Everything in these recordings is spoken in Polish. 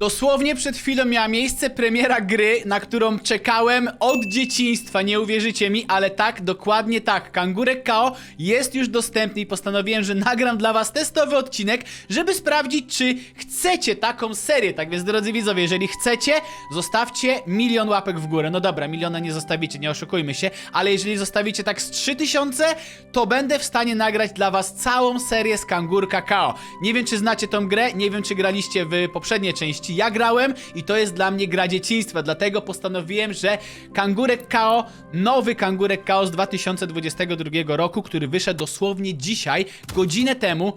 Dosłownie przed chwilą miała miejsce premiera gry, na którą czekałem od dzieciństwa, nie uwierzycie mi, ale tak, dokładnie tak. Kangurek KO jest już dostępny i postanowiłem, że nagram dla was testowy odcinek, żeby sprawdzić, czy chcecie taką serię. Tak więc, drodzy widzowie, jeżeli chcecie, zostawcie milion łapek w górę. No dobra, miliona nie zostawicie, nie oszukujmy się, ale jeżeli zostawicie tak z 3000, to będę w stanie nagrać dla was całą serię z Kangurka KO. Nie wiem, czy znacie tą grę, nie wiem, czy graliście w poprzedniej części. Ja grałem i to jest dla mnie gra dzieciństwa, dlatego postanowiłem, że Kangurek KO, nowy Kangurek KO z 2022 roku, który wyszedł dosłownie dzisiaj, godzinę temu,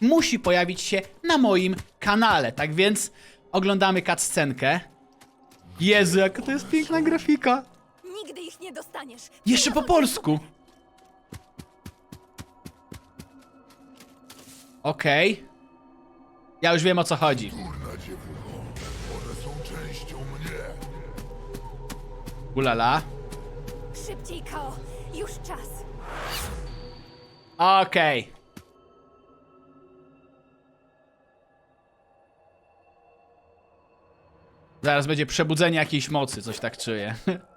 musi pojawić się na moim kanale. Tak więc oglądamy cutscenkę. Jezu, jaka to jest piękna grafika. Nigdy ich nie dostaniesz. Jeszcze po polsku. Okej. Ja już wiem o co chodzi. Kurna Ulala. Szybciej, Kao. Już czas. Okej. Zaraz będzie przebudzenie jakiejś mocy, coś tak czuję.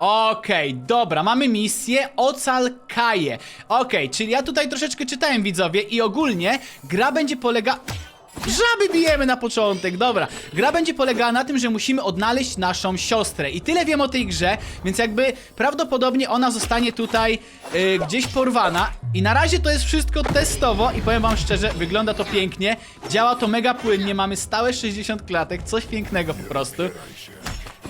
Okej, dobra, mamy misję Ocal Kaje. Okej, czyli ja tutaj troszeczkę czytałem widzowie i ogólnie gra będzie polega... Żaby bijemy na początek, dobra. Gra będzie polegała na tym, że musimy odnaleźć naszą siostrę. I tyle wiem o tej grze, więc jakby prawdopodobnie ona zostanie tutaj y, gdzieś porwana. I na razie to jest wszystko testowo i powiem wam szczerze, wygląda to pięknie. Działa to mega płynnie, mamy stałe 60 klatek, coś pięknego po prostu.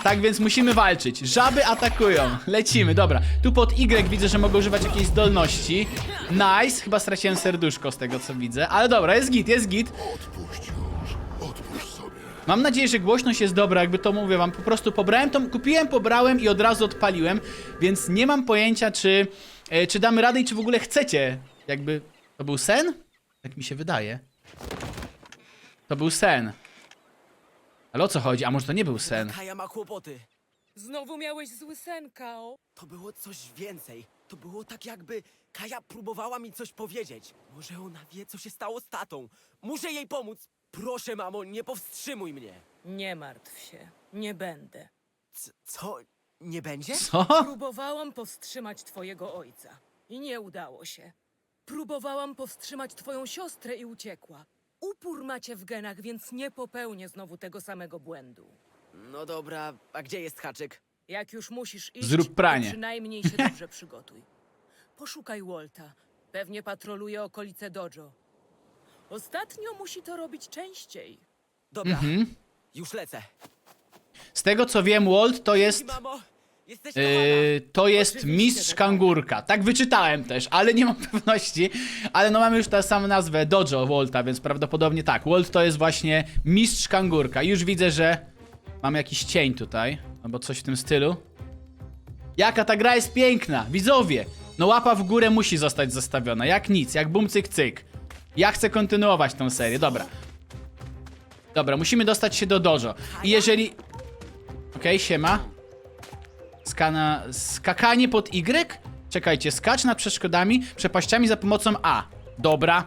Tak więc musimy walczyć. Żaby atakują. Lecimy, dobra. Tu pod Y widzę, że mogę używać jakiejś zdolności. Nice. Chyba straciłem serduszko z tego, co widzę. Ale dobra, jest git, jest git. Odpuść już, odpuść sobie. Mam nadzieję, że głośność jest dobra, jakby to mówię wam. Po prostu pobrałem to, kupiłem, pobrałem i od razu odpaliłem, więc nie mam pojęcia, czy, e, czy damy radę i czy w ogóle chcecie. Jakby. To był sen? Tak mi się wydaje. To był sen. Ale o co chodzi? A może to nie był sen? Kaja ma kłopoty. Znowu miałeś zły sen, Kao. To było coś więcej. To było tak jakby Kaja próbowała mi coś powiedzieć. Może ona wie, co się stało z tatą. Muszę jej pomóc. Proszę, mamo, nie powstrzymuj mnie. Nie martw się, nie będę. C co? Nie będzie? Co? Próbowałam powstrzymać twojego ojca i nie udało się. Próbowałam powstrzymać twoją siostrę i uciekła. Upór macie w genach, więc nie popełnię znowu tego samego błędu. No dobra, a gdzie jest haczyk? Jak już musisz iść, Zrób pranie. to przynajmniej się dobrze przygotuj. Poszukaj Walta. Pewnie patroluje okolice Dojo. Ostatnio musi to robić częściej. Dobra, Mhm. już lecę. Z tego co wiem, Walt to jest. Mamo. Yy, to jest mistrz tak. kangurka. Tak wyczytałem też, ale nie mam pewności. Ale no mamy już tę samą nazwę Dojo Volta, więc prawdopodobnie tak. Walt to jest właśnie mistrz kangurka. Już widzę, że mamy jakiś cień tutaj, albo coś w tym stylu. Jaka ta gra jest piękna, widzowie! No łapa w górę musi zostać zostawiona, jak nic, jak bum cyk cyk. Ja chcę kontynuować tą serię, dobra. Dobra, musimy dostać się do dojo. I jeżeli... Okej, siema. Skana... Skakanie pod Y? Czekajcie, skacz nad przeszkodami, przepaściami za pomocą A. Dobra.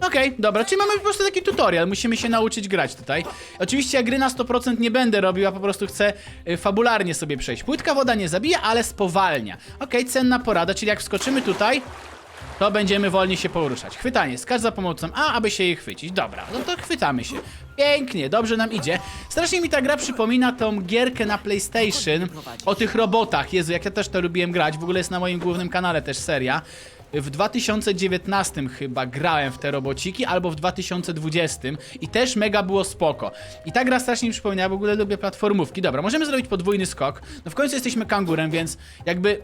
Okej, dobra, czyli mamy po prostu taki tutorial, musimy się nauczyć grać tutaj. Oczywiście ja gry na 100% nie będę robił, a po prostu chcę y, fabularnie sobie przejść. Płytka woda nie zabija, ale spowalnia. Okej, cenna porada, czyli jak wskoczymy tutaj, to będziemy wolniej się poruszać. Chwytanie, skacz za pomocą A, aby się jej chwycić. Dobra, no to chwytamy się. Pięknie, dobrze nam idzie. Strasznie mi ta gra przypomina tą gierkę na PlayStation o tych robotach. Jezu, jak ja też to lubiłem grać. W ogóle jest na moim głównym kanale też seria. W 2019 chyba grałem w te robociki, albo w 2020 i też mega było spoko. I ta gra strasznie mi przypomina, w ogóle lubię platformówki. Dobra, możemy zrobić podwójny skok. No w końcu jesteśmy kangurem, więc jakby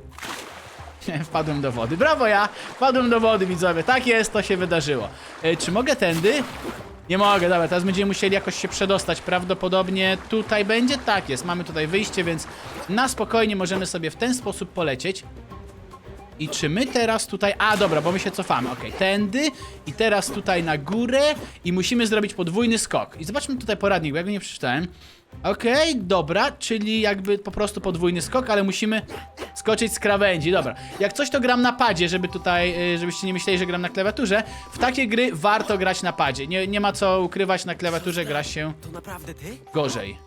wpadłem do wody. Brawo ja! Wpadłem do wody, widzowie. Tak jest, to się wydarzyło. E, czy mogę tędy? Nie mogę, dobra, teraz będziemy musieli jakoś się przedostać. Prawdopodobnie tutaj będzie? Tak jest, mamy tutaj wyjście, więc na spokojnie możemy sobie w ten sposób polecieć. I czy my teraz tutaj... A, dobra, bo my się cofamy. Okej, tędy i teraz tutaj na górę i musimy zrobić podwójny skok. I zobaczmy tutaj poradnik, bo ja go nie przeczytałem. Okej, dobra, czyli jakby po prostu podwójny skok, ale musimy skoczyć z krawędzi. Dobra, jak coś to gram na padzie, żeby tutaj, y, żebyście nie myśleli, że gram na klawiaturze. W takie gry warto grać na padzie. Nie, nie ma co ukrywać, na klawiaturze gra się To naprawdę ty? gorzej.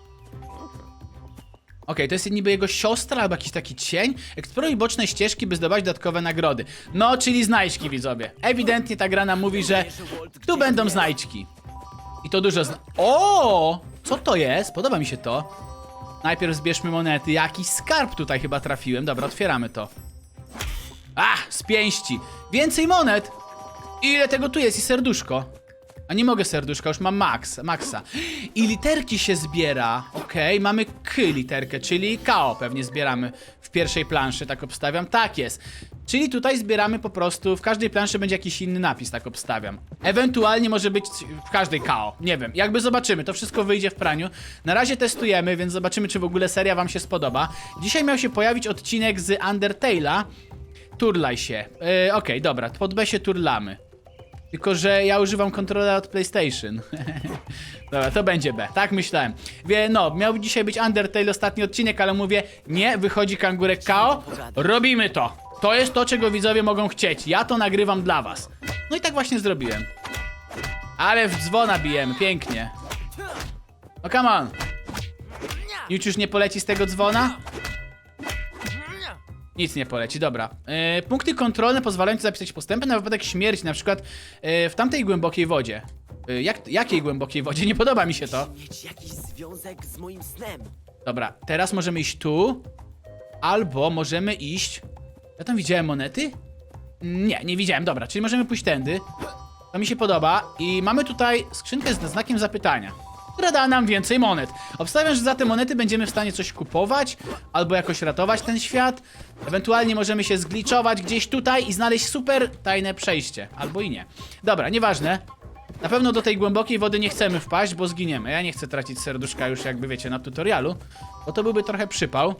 Okej, to jest niby jego siostra albo jakiś taki cień. Eksploruj boczne ścieżki, by zdobywać dodatkowe nagrody. No, czyli znajdźki, widzowie. Ewidentnie ta gra nam mówi, że tu będą znajdźki. I to dużo zna... O! Co to jest? Podoba mi się to. Najpierw zbierzmy monety. Jakiś skarb tutaj chyba trafiłem. Dobra, otwieramy to. Ach, z pięści. Więcej monet! Ile tego tu jest? I serduszko. A nie mogę serduszka, już mam max, maxa. I literki się zbiera. Okej, mamy K literkę, czyli KO pewnie zbieramy w pierwszej planszy, tak obstawiam. Tak jest. Czyli tutaj zbieramy po prostu, w każdej planszy będzie jakiś inny napis, tak obstawiam. Ewentualnie może być w każdej KO, nie wiem. Jakby zobaczymy, to wszystko wyjdzie w praniu. Na razie testujemy, więc zobaczymy, czy w ogóle seria wam się spodoba. Dzisiaj miał się pojawić odcinek z Undertale'a. Turlaj się. Yy, Okej, dobra, pod B się turlamy. Tylko, że ja używam kontrolera od PlayStation. Dobra, to będzie B. Tak myślałem. Wie, no, miał dzisiaj być Undertale ostatni odcinek, ale mówię, nie, wychodzi kangurek KO. Robimy to. To jest to, czego widzowie mogą chcieć. Ja to nagrywam dla was. No i tak właśnie zrobiłem. Ale w dzwona bijemy, pięknie. No come on. Już już nie poleci z tego dzwona? Nic nie poleci, dobra. E, punkty kontrolne pozwalają ci zapisać postępy na wypadek śmierci, na przykład e, w tamtej głębokiej wodzie. E, jak, jakiej głębokiej wodzie? Nie podoba mi się to. Mieć jakiś związek z moim snem. Dobra, teraz możemy iść tu, albo możemy iść... Ja tam widziałem monety? Nie, nie widziałem, dobra, czyli możemy pójść tędy. To mi się podoba i mamy tutaj skrzynkę z znakiem zapytania, która da nam więcej monet. Obstawiam, że za te monety będziemy w stanie coś kupować, albo jakoś ratować ten świat. Ewentualnie możemy się zgliczować gdzieś tutaj i znaleźć super tajne przejście, albo i nie. Dobra, nieważne. Na pewno do tej głębokiej wody nie chcemy wpaść, bo zginiemy. Ja nie chcę tracić serduszka już jakby wiecie na tutorialu, bo to byłby trochę przypał.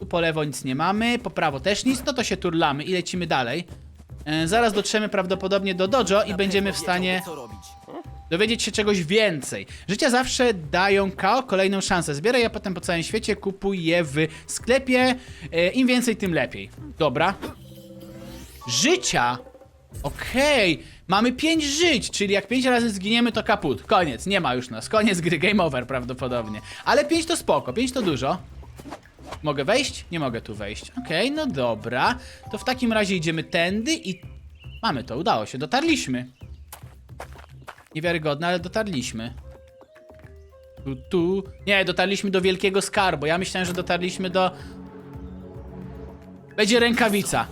Tu po lewo nic nie mamy, po prawo też nic, no to się turlamy i lecimy dalej. E, zaraz dotrzemy prawdopodobnie do dojo i będziemy w stanie dowiedzieć się czegoś więcej. Życia zawsze dają KO kolejną szansę. Zbieraj je potem po całym świecie, kupuj je w sklepie. E, Im więcej, tym lepiej. Dobra. Życia! Okej, mamy 5 żyć, czyli jak 5 razy zginiemy, to kaput. Koniec, nie ma już nas. Koniec gry, game over prawdopodobnie. Ale 5 to spoko, 5 to dużo. Mogę wejść? Nie mogę tu wejść. Okej, no dobra. To w takim razie idziemy tędy i... Mamy to, udało się, dotarliśmy. Niewiarygodne, ale dotarliśmy. Tu, tu. Nie, dotarliśmy do wielkiego skarbu. Ja myślałem, że dotarliśmy do. Będzie rękawica.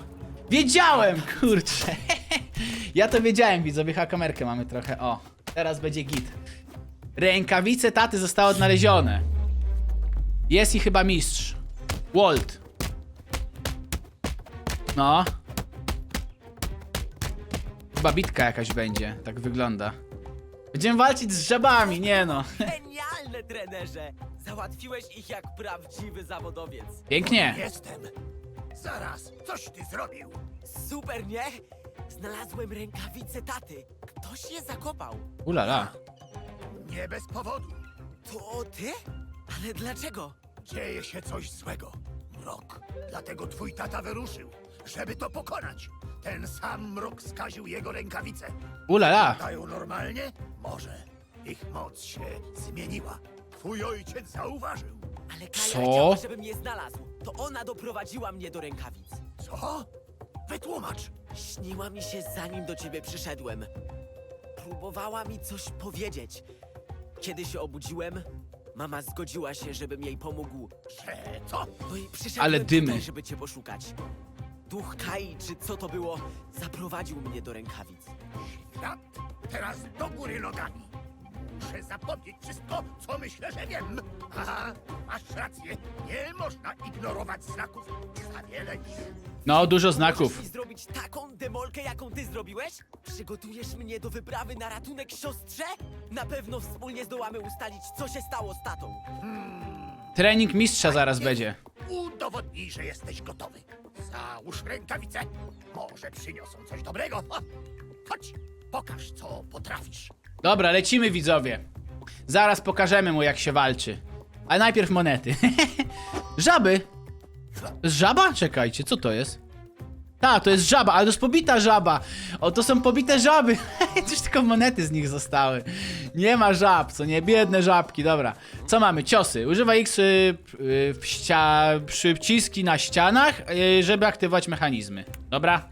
Wiedziałem, kurczę. ja to wiedziałem, widzowie, chyba kamerkę mamy trochę. O, teraz będzie git. Rękawice taty zostały odnalezione. Jest i chyba mistrz. Walt. No. Chyba bitka jakaś będzie, tak wygląda. Będziemy walczyć z żabami, nie no. Genialne, trenerze! Załatwiłeś ich jak prawdziwy zawodowiec. Pięknie. Jestem. Zaraz, coś ty zrobił. Super, nie? Znalazłem rękawice taty. Ktoś je zakopał. Ulala. Nie bez powodu. To ty? Ale dlaczego? Dzieje się coś złego. Mrok. Dlatego twój tata wyruszył, żeby to pokonać. Ten sam mrok skaził jego rękawice. Ulala. Dają normalnie? Może. Ich moc się zmieniła. Twój ojciec zauważył. Ale Kaja Co? chciała, żebym je znalazł. To ona doprowadziła mnie do rękawic. Co? Wytłumacz. Śniła mi się zanim do ciebie przyszedłem. Próbowała mi coś powiedzieć. Kiedy się obudziłem, mama zgodziła się, żebym jej pomógł. Że co? No i przyszedłem Ale dymy. tutaj, żeby cię poszukać. Duch Kai, czy co to było, zaprowadził mnie do rękawic. Świat teraz do góry nogami. Muszę zapomnieć wszystko, co myślę, że wiem. Aha, masz rację. Nie można ignorować znaków. Za wiele ich. No, dużo znaków. mi zrobić taką demolkę, jaką ty zrobiłeś? Przygotujesz mnie do wyprawy na ratunek siostrze? Na pewno wspólnie zdołamy ustalić, co się stało z tatą. Trening mistrza zaraz będzie. Udowodnij, że jesteś gotowy. Załóż rękawice. Może przyniosą coś dobrego. Ha! Chodź, pokaż, co potrafisz. Dobra, lecimy widzowie. Zaraz pokażemy mu jak się walczy. Ale najpierw monety. Żaby. Żaba? Czekajcie, co to jest? Tak, to jest żaba, ale to jest pobita żaba. O, to są pobite żaby. Coś tylko monety z nich zostały. Nie ma żab, co nie? Biedne żabki, dobra. Co mamy? Ciosy. Używa X y, y, ścia... przyciski na ścianach, y, żeby aktywować mechanizmy. Dobra?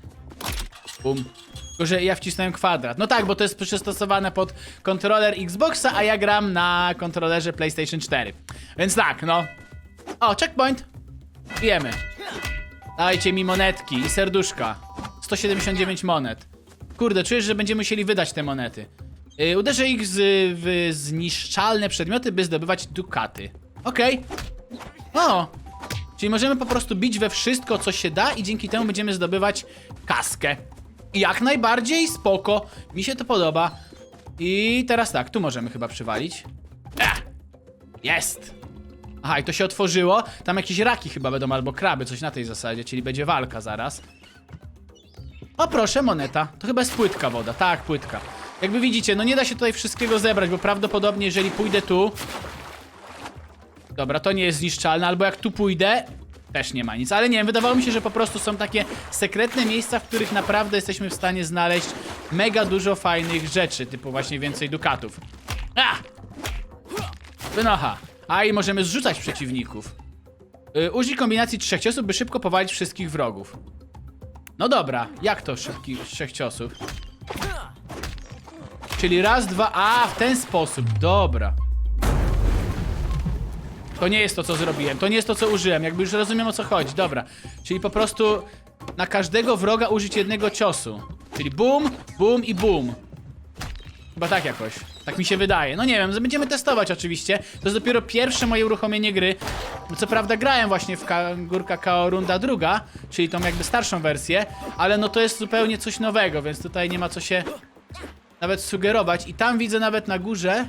Bum. Tylko, że ja wcisnąłem kwadrat. No tak, bo to jest przystosowane pod kontroler Xboxa, a ja gram na kontrolerze PlayStation 4. Więc tak, no. O, checkpoint. Wiemy. Dajcie mi monetki i serduszka. 179 monet. Kurde, czujesz, że będziemy musieli wydać te monety. Yy, uderzę ich z, w zniszczalne przedmioty, by zdobywać dukaty. Okej. O! Czyli możemy po prostu bić we wszystko, co się da i dzięki temu będziemy zdobywać kaskę. Jak najbardziej spoko. Mi się to podoba. I teraz tak, tu możemy chyba przywalić. Ech! Jest! Aha, i to się otworzyło. Tam jakieś raki chyba będą, albo kraby, coś na tej zasadzie, czyli będzie walka zaraz. O proszę, moneta. To chyba jest płytka woda. Tak, płytka. Jakby widzicie, no nie da się tutaj wszystkiego zebrać, bo prawdopodobnie jeżeli pójdę tu... Dobra, to nie jest zniszczalne, albo jak tu pójdę... Też nie ma nic, ale nie wiem, wydawało mi się, że po prostu są takie sekretne miejsca, w których naprawdę jesteśmy w stanie znaleźć mega dużo fajnych rzeczy, typu właśnie więcej dukatów. A! Wynocha. A i możemy zrzucać przeciwników. Yy, użyj kombinacji trzech ciosów, by szybko powalić wszystkich wrogów. No dobra, jak to szybki trzech ciosów? Czyli raz, dwa, a w ten sposób, dobra. To nie jest to, co zrobiłem, to nie jest to, co użyłem, jakby już rozumiem o co chodzi, dobra. Czyli po prostu na każdego wroga użyć jednego ciosu. Czyli bum, bum i bum. Chyba tak jakoś. Tak mi się wydaje. No nie wiem, będziemy testować oczywiście. To jest dopiero pierwsze moje uruchomienie gry. Co prawda grałem właśnie w Kangurka KO Runda druga, czyli tą jakby starszą wersję, ale no to jest zupełnie coś nowego, więc tutaj nie ma co się nawet sugerować. I tam widzę nawet na górze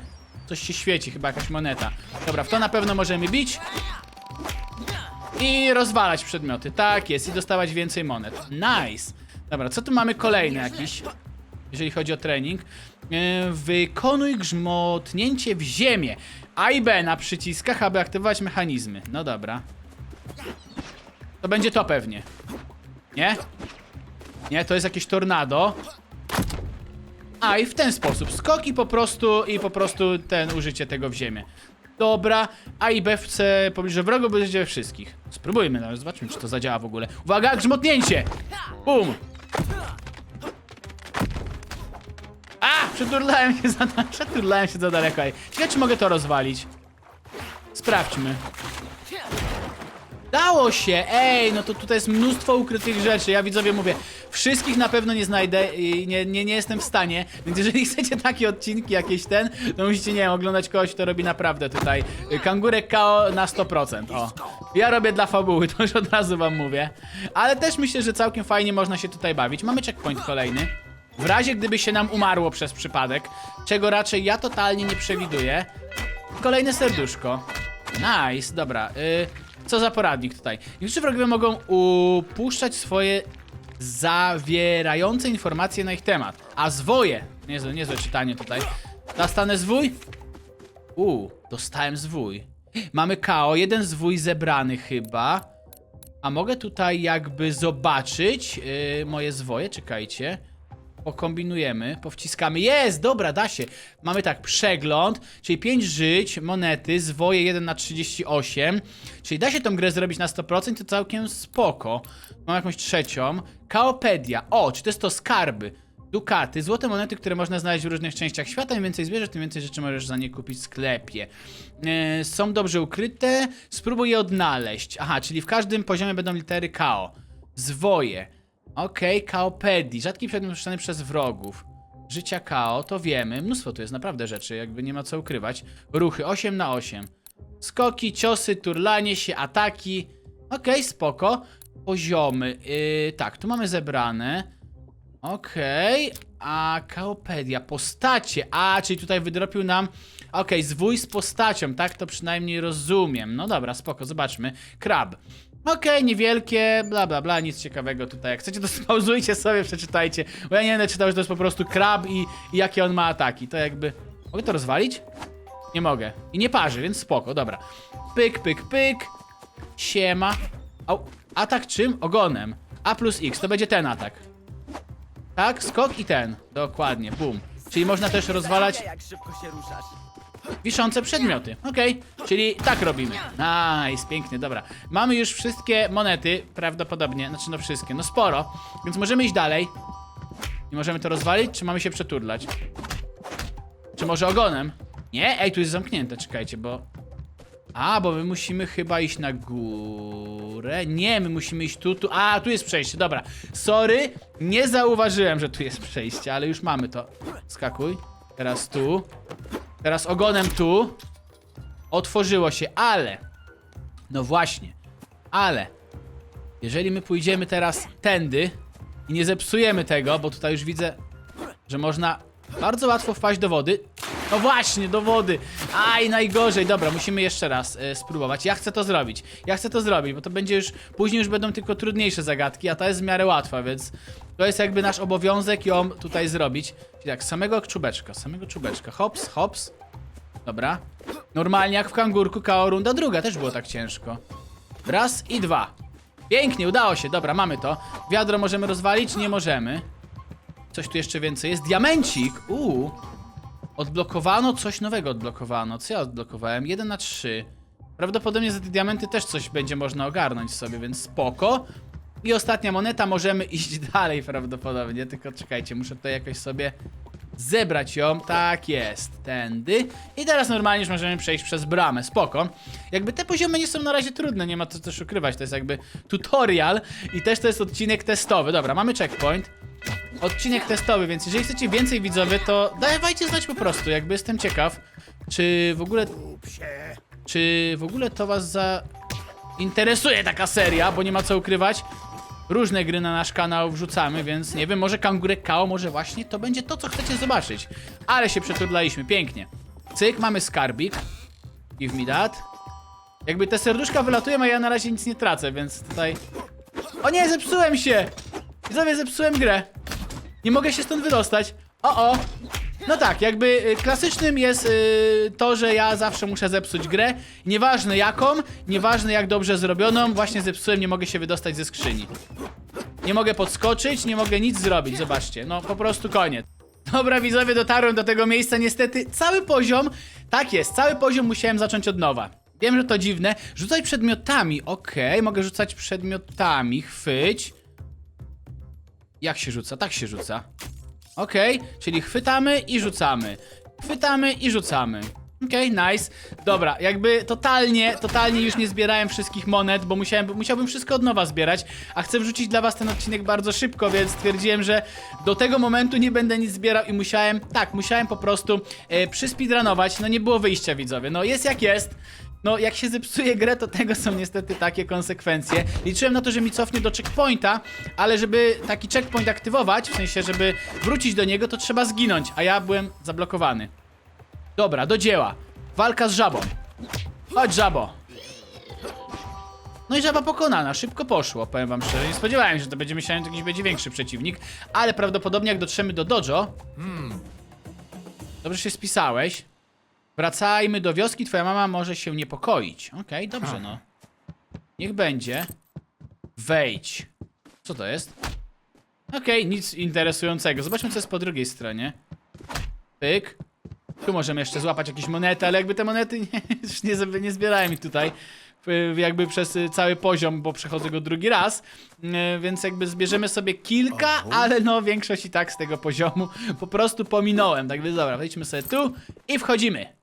coś się świeci, chyba jakaś moneta. Dobra, w to na pewno możemy bić. I rozwalać przedmioty. Tak jest, i dostawać więcej monet. Nice. Dobra, co tu mamy kolejny jakiś? jeżeli chodzi o trening. E, Wykonuj grzmotnięcie w ziemię. A i B na przyciskach, aby aktywować mechanizmy. No dobra. To będzie to pewnie. Nie? Nie, to jest jakieś tornado. A i w ten sposób. Skok i po prostu, i po prostu ten użycie tego w ziemię. Dobra, A i B chce pobliże wrogu, będzie wszystkich. Spróbujmy, nawet zobaczmy, czy to zadziała w ogóle. Uwaga, grzmotnięcie! Bum! Przeturlałem się za, się za daleko. ej. Ciekawe, czy mogę to rozwalić. Sprawdźmy. Dało się! Ej, no to tutaj jest mnóstwo ukrytych rzeczy. Ja widzowie mówię, wszystkich na pewno nie znajdę i nie, nie, nie jestem w stanie. Więc jeżeli chcecie takie odcinki jakieś ten, to musicie, nie wiem, oglądać kogoś, kto robi naprawdę tutaj y, kangurek KO na 100%. O. Ja robię dla fabuły, to już od razu wam mówię. Ale też myślę, że całkiem fajnie można się tutaj bawić. Mamy checkpoint kolejny. W razie gdyby się nam umarło przez przypadek, czego raczej ja totalnie nie przewiduję. Kolejne serduszko. Nice, dobra. Y, co za poradnik tutaj? Niektórzy wrogowie mogą upuszczać swoje zawierające informacje na ich temat. A zwoje. Niezłe, niezłe czytanie tutaj. Dostanę zwój? U, dostałem zwój. Mamy KO, jeden zwój zebrany chyba. A mogę tutaj jakby zobaczyć yy, moje zwoje? Czekajcie. Pokombinujemy, powciskamy. Jest, dobra, da się. Mamy tak, przegląd, czyli 5 żyć, monety, zwoje 1 na 38. Czyli da się tą grę zrobić na 100%, to całkiem spoko. Mam jakąś trzecią. Kaopedia. O, czy to jest to skarby? Dukaty, złote monety, które można znaleźć w różnych częściach świata. Im więcej zbierzesz, tym więcej rzeczy możesz za nie kupić w sklepie. E, są dobrze ukryte. Spróbuj je odnaleźć. Aha, czyli w każdym poziomie będą litery KO. Zwoje. Okej, Kaopedii. Rzadki przedmiot puszczany przez wrogów. Życia KO, to wiemy. Mnóstwo tu jest naprawdę rzeczy, jakby nie ma co ukrywać. Ruchy 8 na 8 Skoki, ciosy, turlanie się, ataki. Okej, spoko. Poziomy. Yy, tak, tu mamy zebrane. Okej, a Kaopedia, postacie. A, czyli tutaj wydropił nam. Okej, zwój z postacią, tak to przynajmniej rozumiem. No dobra, spoko, zobaczmy. Krab. Okej, niewielkie, bla bla bla, nic ciekawego tutaj. Jak chcecie, to spauzujcie sobie, przeczytajcie. Bo ja nie będę czytał, że to jest po prostu krab i, i jakie on ma ataki. To jakby. Mogę to rozwalić? Nie mogę. I nie parzy, więc spoko, dobra. Pyk, pyk, pyk. Siema. Au. Atak czym? Ogonem. A plus X, to będzie ten atak. Tak, skok i ten. Dokładnie, bum. Czyli można też rozwalać Jak szybko się ruszasz. Wiszące przedmioty. Okej, czyli tak robimy. Nice, pięknie, dobra. Mamy już wszystkie monety, prawdopodobnie, znaczy no wszystkie, no sporo, więc możemy iść dalej. I możemy to rozwalić, czy mamy się przeturlać? Czy może ogonem? Nie? Ej, tu jest zamknięte, czekajcie, bo... A, bo my musimy chyba iść na górę. Nie, my musimy iść tu, tu. A, tu jest przejście, dobra. Sorry, nie zauważyłem, że tu jest przejście, ale już mamy to. Skakuj. Teraz tu. Teraz ogonem tu. Otworzyło się, ale. No właśnie. Ale. Jeżeli my pójdziemy teraz tędy i nie zepsujemy tego, bo tutaj już widzę, że można bardzo łatwo wpaść do wody. No właśnie, do wody. Aj, najgorzej. Dobra, musimy jeszcze raz e, spróbować. Ja chcę to zrobić. Ja chcę to zrobić, bo to będzie już. Później już będą tylko trudniejsze zagadki, a ta jest w miarę łatwa, więc to jest jakby nasz obowiązek ją tutaj zrobić. Czyli tak, samego czubeczka, samego czubeczka. Hops, hops. Dobra. Normalnie jak w kangurku KO runda druga, też było tak ciężko. Raz i dwa. Pięknie, udało się. Dobra, mamy to. Wiadro możemy rozwalić? Nie możemy. Coś tu jeszcze więcej jest. Diamencik! Uuu. Odblokowano, coś nowego odblokowano. Co ja odblokowałem? 1 na 3. Prawdopodobnie za te diamenty też coś będzie można ogarnąć sobie, więc spoko. I ostatnia moneta, możemy iść dalej prawdopodobnie, tylko czekajcie, muszę tutaj jakoś sobie zebrać ją. Tak jest, tędy. I teraz normalnie już możemy przejść przez bramę, spoko. Jakby te poziomy nie są na razie trudne, nie ma co też ukrywać, to jest jakby tutorial i też to jest odcinek testowy. Dobra, mamy checkpoint. Odcinek testowy, więc jeżeli chcecie więcej widzowie, to dawajcie znać po prostu, jakby jestem ciekaw, czy w ogóle czy w ogóle to was zainteresuje taka seria, bo nie ma co ukrywać. Różne gry na nasz kanał wrzucamy, więc nie wiem, może Kangurek Kao, może właśnie to będzie to, co chcecie zobaczyć. Ale się przetrudlaliśmy, pięknie. Cyk, mamy skarbik. Give me that. Jakby te serduszka wylatują, a ja na razie nic nie tracę, więc tutaj... O nie, zepsułem się! Widzowie, zepsułem grę. Nie mogę się stąd wydostać. O, o. No tak, jakby y, klasycznym jest y, to, że ja zawsze muszę zepsuć grę. Nieważne jaką, nieważne jak dobrze zrobioną, właśnie zepsułem, nie mogę się wydostać ze skrzyni. Nie mogę podskoczyć, nie mogę nic zrobić, zobaczcie. No po prostu koniec. Dobra widzowie, dotarłem do tego miejsca, niestety cały poziom, tak jest, cały poziom musiałem zacząć od nowa. Wiem, że to dziwne. Rzucaj przedmiotami, okej, mogę rzucać przedmiotami, chwyć. Jak się rzuca? Tak się rzuca. Okej, czyli chwytamy i rzucamy. Chwytamy i rzucamy. Okej, nice. Dobra, jakby totalnie, totalnie już nie zbierałem wszystkich monet, bo musiałem, musiałbym wszystko od nowa zbierać, a chcę wrzucić dla was ten odcinek bardzo szybko, więc stwierdziłem, że do tego momentu nie będę nic zbierał i musiałem, tak, musiałem po prostu e, przyspeedrunować, no nie było wyjścia widzowie, no jest jak jest. No, jak się zepsuje grę, to tego są niestety takie konsekwencje. Liczyłem na to, że mi cofnie do checkpointa, ale żeby taki checkpoint aktywować, w sensie, żeby wrócić do niego, to trzeba zginąć, a ja byłem zablokowany. Dobra, do dzieła. Walka z żabą. Chodź, żabo. No i żaba pokonana, szybko poszło, powiem wam szczerze. Nie spodziewałem się, że to będzie myślałem, że jakiś będzie większy przeciwnik, ale prawdopodobnie jak dotrzemy do dojo... Dobrze się spisałeś. Wracajmy do wioski, twoja mama może się niepokoić. Okej, dobrze no. Niech będzie. Wejdź. Co to jest? Okej, nic interesującego. Zobaczmy, co jest po drugiej stronie. Pyk. Tu możemy jeszcze złapać jakieś monety, ale jakby te monety nie, już nie, zab- nie zbierałem ich tutaj. y, Jakby przez y, cały poziom, bo przechodzę go drugi raz. Y, Więc jakby zbierzemy sobie kilka, ale no większość i tak z tego poziomu po prostu pominąłem. Tak więc dobra, wejdźmy sobie tu i wchodzimy.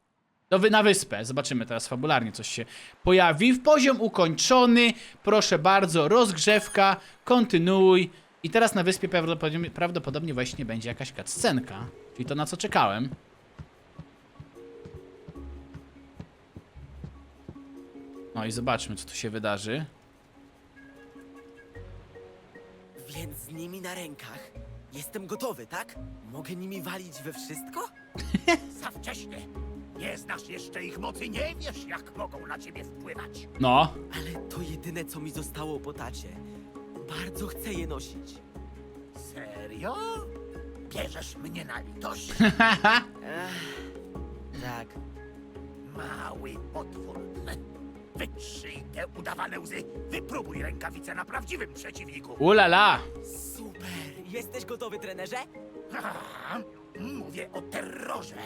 Do wy na wyspę. Zobaczymy teraz fabularnie coś się pojawi. W poziom ukończony. Proszę bardzo, rozgrzewka. Kontynuuj. I teraz na wyspie prawdopodobnie, prawdopodobnie właśnie będzie jakaś cutscenka. Czyli to na co czekałem. No i zobaczmy, co tu się wydarzy. Więc z nimi na rękach. Jestem gotowy, tak? Mogę nimi walić we wszystko? Za wcześnie. Nie znasz jeszcze ich mocy, nie wiesz, jak mogą na ciebie wpływać. No. Ale to jedyne, co mi zostało po tacie. Bardzo chcę je nosić. Serio? Bierzesz mnie na litość? Tak. Mały potwór. Wytrzyj te udawane łzy. Wypróbuj rękawice na prawdziwym przeciwniku. Ulala! Super! Jesteś gotowy, trenerze? A, mówię o terrorze.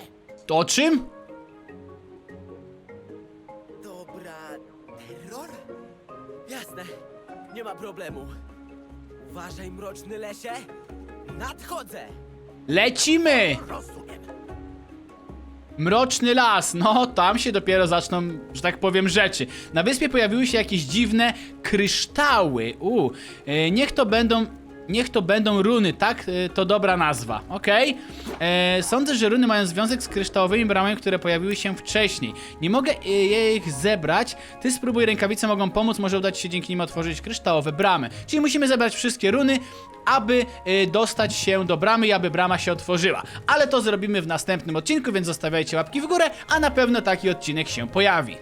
To o czym? Jasne, nie ma problemu. Uważaj, mroczny lesie. Nadchodzę! Lecimy! Rozumiem. Mroczny las, no tam się dopiero zaczną, że tak powiem, rzeczy. Na wyspie pojawiły się jakieś dziwne kryształy. U, e, niech to będą. Niech to będą runy, tak? E, to dobra nazwa, okej? E, Sądzę, że runy mają związek z kryształowymi bramami, które pojawiły się wcześniej. Nie mogę e, ich zebrać. Ty spróbuj, rękawice mogą pomóc, może udać się dzięki nim otworzyć kryształowe bramy. Czyli musimy zebrać wszystkie runy, aby e, dostać się do bramy i aby brama się otworzyła. Ale to zrobimy w następnym odcinku, więc zostawiajcie łapki w górę, a na pewno taki odcinek się pojawi.